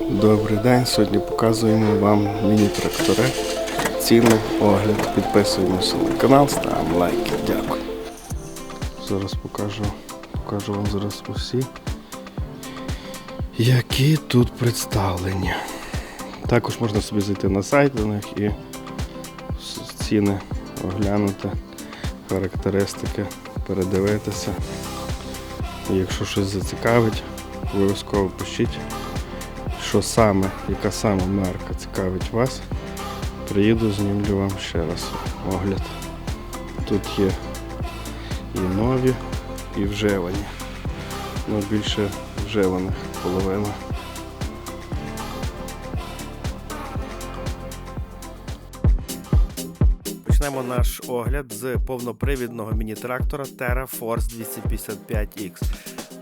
Добрий день. Сьогодні показуємо вам міні-трактори. Ціни, огляд. Підписуємося на канал, ставимо лайки. Дякую. Зараз покажу, покажу вам зараз усі, які тут представлені. Також можна собі зайти на сайт до них і ціни оглянути, характеристики, передивитися. І якщо щось зацікавить, обов'язково пишіть що саме, яка саме марка цікавить вас, приїду, знімлю вам ще раз огляд. Тут є і нові, і вживані. Ну, більше вживаних половина. Почнемо наш огляд з повнопривідного міні-трактора Terra Force 255X.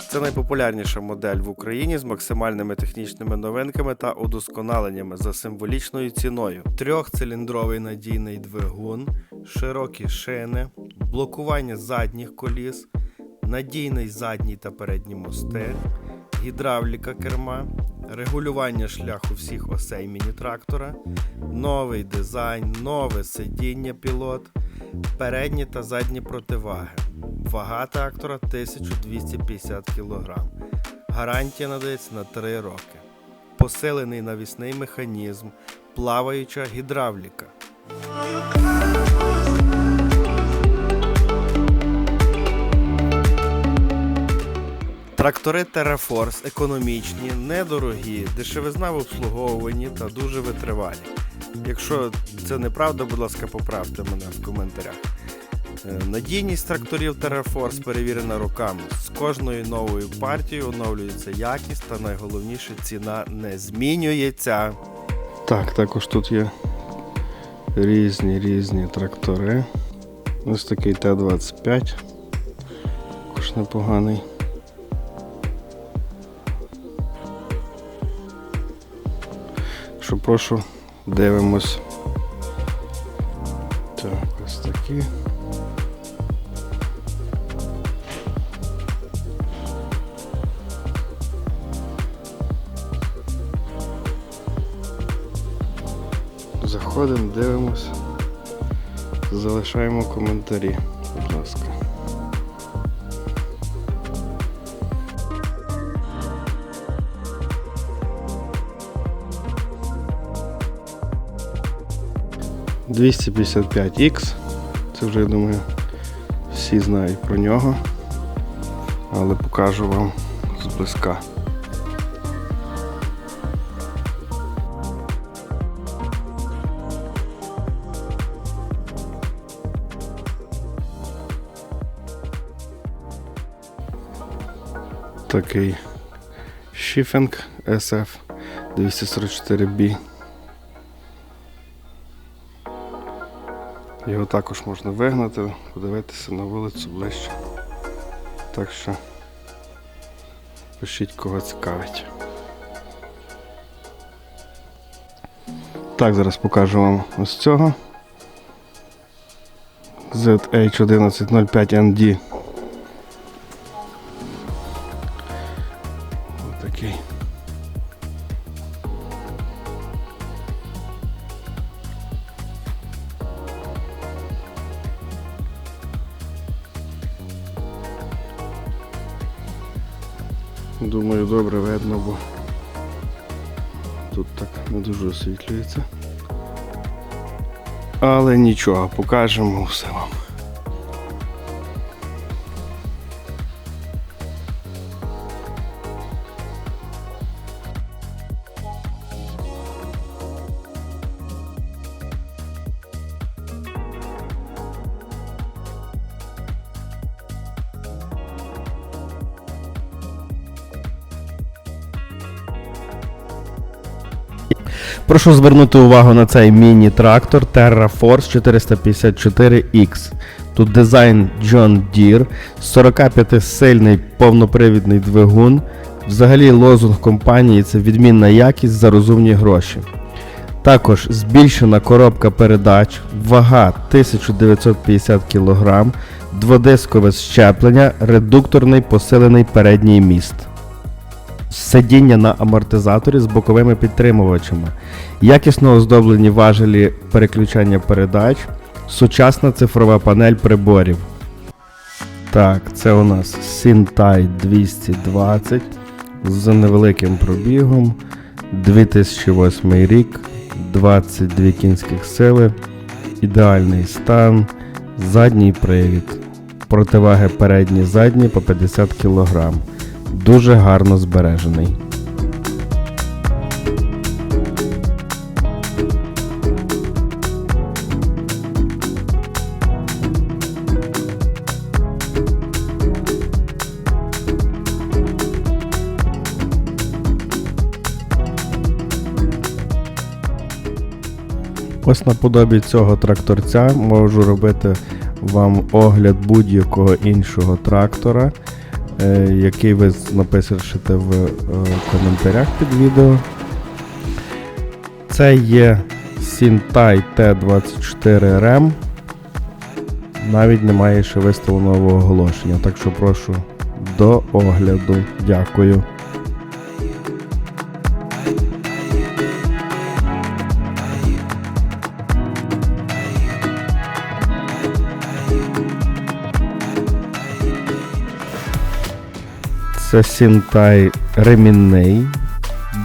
Це найпопулярніша модель в Україні з максимальними технічними новинками та удосконаленнями за символічною ціною. Трьохциліндровий надійний двигун, широкі шини, блокування задніх коліс, надійний задній та передній мости, гідравліка керма, регулювання шляху всіх осей міні-трактора, новий дизайн, нове сидіння пілот, передні та задні противаги. Вага трактора 1250 кг. Гарантія надається на 3 роки. Посилений навісний механізм, плаваюча гідравліка. Трактори TerraForce економічні, недорогі, дешевизна в обслуговуванні та дуже витривалі. Якщо це неправда, будь ласка, поправте мене в коментарях. Е, Надійність тракторів TerraForce перевірена роками. З кожною новою партією оновлюється якість та найголовніше ціна не змінюється. Так, також тут є різні різні трактори. Ось такий Т-25. Також непоганий. Що прошу, дивимось. Так, ось такі. Заходимо, дивимось, залишаємо коментарі, будь ласка. «255X». Це вже, я думаю, всі знають про нього, але покажу вам зблизька. Такий Шіфінг SF 244B. Його також можна вигнати, подивитися на вулицю ближче. Так що пишіть кого цікавить. Так, зараз покажу вам ось цього. ZH1105ND. Думаю, добре видно, бо тут так не дуже освітлюється. Але нічого, покажемо все вам. Прошу звернути увагу на цей міні-трактор Terra Force 454X. Тут дизайн John Deere, 45-сильний повнопривідний двигун. Взагалі лозунг компанії це відмінна якість за розумні гроші. Також збільшена коробка передач, вага 1950 кг, дводискове щеплення, редукторний посилений передній міст. Сидіння на амортизаторі з боковими підтримувачами, якісно оздоблені важелі переключання передач, сучасна цифрова панель приборів. Так, це у нас Sintai 220 з невеликим пробігом, 2008 рік, 22 кінських сили, ідеальний стан, задній привід, противаги передні задні по 50 кг. Дуже гарно збережений. Ось наподобі цього тракторця можу робити вам огляд будь-якого іншого трактора, який ви напишете в е, коментарях під відео. Це є Sintai T24 REM. Навіть немає ще виставленого оголошення, так що прошу до огляду. Дякую. Це Сінтай ремінний,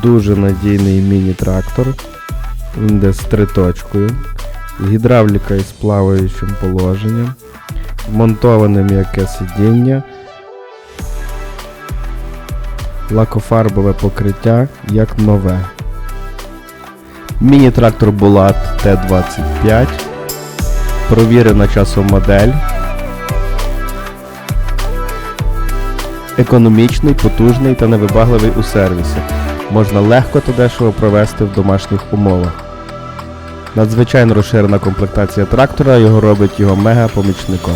дуже надійний міні-трактор. Він йде з триточкою, гідравліка із плаваючим положенням, вмонтоване м'яке сидіння, лакофарбове покриття як нове. Міні-трактор Булат Т-25, провірена часом модель. Економічний, потужний та невибагливий у сервісі. Можна легко та дешево провести в домашніх умовах. Надзвичайно розширена комплектація трактора його робить його мега помічником.